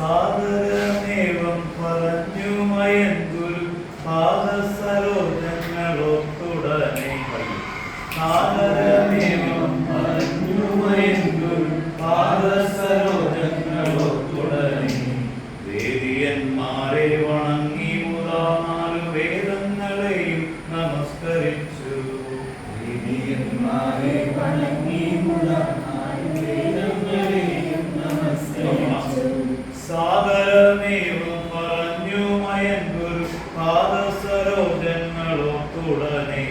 സാദരമേവം പറഞ്ഞു മയൻ ഗുരു പാദസരോജങ്ങളൊത്തുടനെ. സാദരമേവം പറഞ്ഞു മയൻ ഗുരു പാദസരോജങ്ങളൊത്തുടനെ. വേദിയന്മാരെ വണങ്ങി മുതാ നാലു വേദങ്ങളെയും നമസ്കരിച്ചു. വേദിയന്മാരെ വണങ്ങി മുതാ സാദരമേവം പറഞ്ഞു മയൻ ഗുരു പാദസരോജങ്ങളൊത്തുടനെ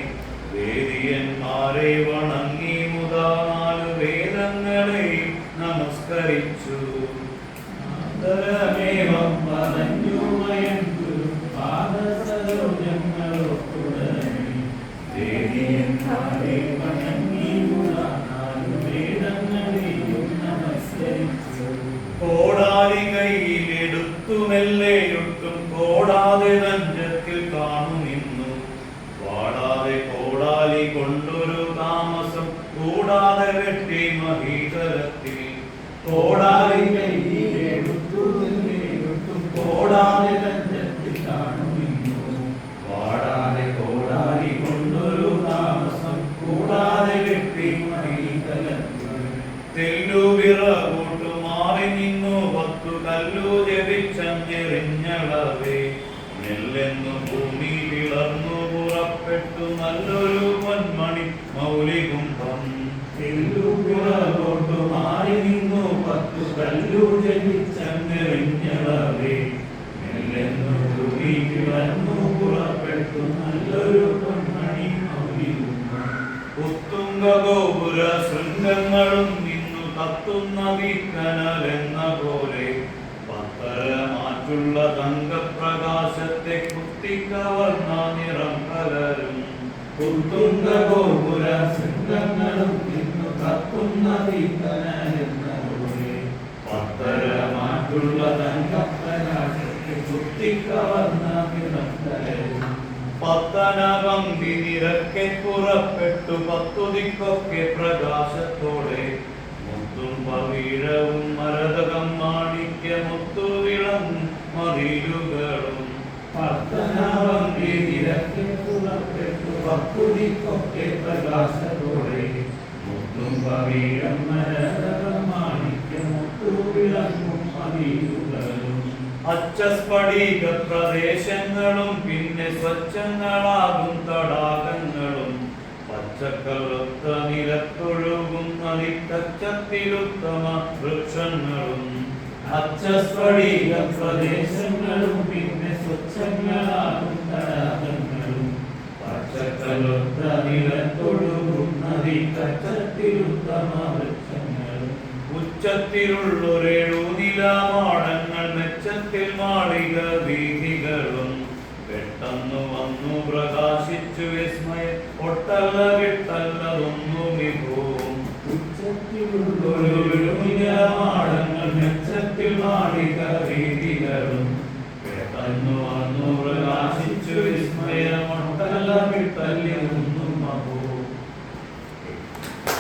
വേദിയന്മാരെ വണങ്ങി മുതാ നാലു വേദങ്ങളെയും നമസ്കരിച്ചു പറഞ്ഞു മയൻ കയ്യിലെടുത്തു മെല്ലെയൊട്ടും കോടാതെ തഞ്ചത്തിൽ കാണുനിന്നു വാടാതെ കോടാലി കൊണ്ടൊരു താമസം കൂടാതെ വെട്ടി മഹീതരത്തിൽ കോടാലി കോടാതെ തഞ്ചത്തിൽ കാണുമിന്നു. വാടാതെ കോടാലി കൊണ്ടൊരു താമസം കൂടാതെ വെട്ടി മൈതലത്തിൽ. തെല്ലുവിറകൂട്ടു ജപിച്ചെറിഞ്ഞളവേ നെല്ലെന്നു ഭൂമി വിളർന്നു പുറപ്പെട്ടു നല്ലൊരു പൊന്മണി മൗലികുംഭം. തെല്ലുപിറകോട്ടു മാറി നിന്നു പത്തു കല്ലു ജനിച്ചെറിഞ്ഞളവേ നെല്ലെന്നു ഭൂമി വിളർന്നു പുറപ്പെട്ടു നല്ലൊരു പൊന്മണി മൗലികുംഭം. പുത്തുങ്ക ഗോപുര ശൃംഗങ്ങളും നിന്നു തത്തുന്ന വീക്കനലെന്ന പോലെ പത്തര മാറ്റുള്ള തങ്കപ്രകാശത്തെ കുത്തിക്കവർന്ന നിറം കലരും. കുത്തുന്ന ഗോപുര ശൃംഗങ്ങളും ഇന്നു കത്തുന്ന തീക്കനെന്ന പത്തരമാറ്റുള്ള പത്തര തങ്കപ്രകാശത്തെ കുത്തിക്കവർന്ന നിറം കലരും. പങ്കി നിരക്കെ പുറപ്പെട്ടു പത്തുതിക്കൊക്കെ പ്രകാശത്തോടെ മുത്തും മരതകം മാണിക്യ മുത്തു വിളങ്ങും മതിലുകളും പത്തനാവങ്കി പ്രകാശത്തോടെ. മുത്തും പ്രദേശങ്ങളും പിന്നെ സ്വച്ഛങ്ങളാകും വൃക്ഷങ്ങളും അച്ചസ്ഫടിക പ്രദേശങ്ങളും പിന്നെ സ്വച്ഛങ്ങളാകും തടാകങ്ങളും. പച്ചക്കലൊത്ത നിലത്തൊഴുകും നദി കച്ചത്തിലുത്തമ വൃക്ഷങ്ങളും ഉച്ചത്തിലുള്ളൊരേഴു നിലമാടങ്ങൾ മെച്ചത്തിൽ മാളിക വീതികളും പെട്ടെന്ന് വന്നു പ്രകാശിച്ചു വിസ്മയം. ഒട്ടല്ല വിട്ടല്ലതൊന്നു വിഭൂവും വീതികളും പെട്ടെന്നു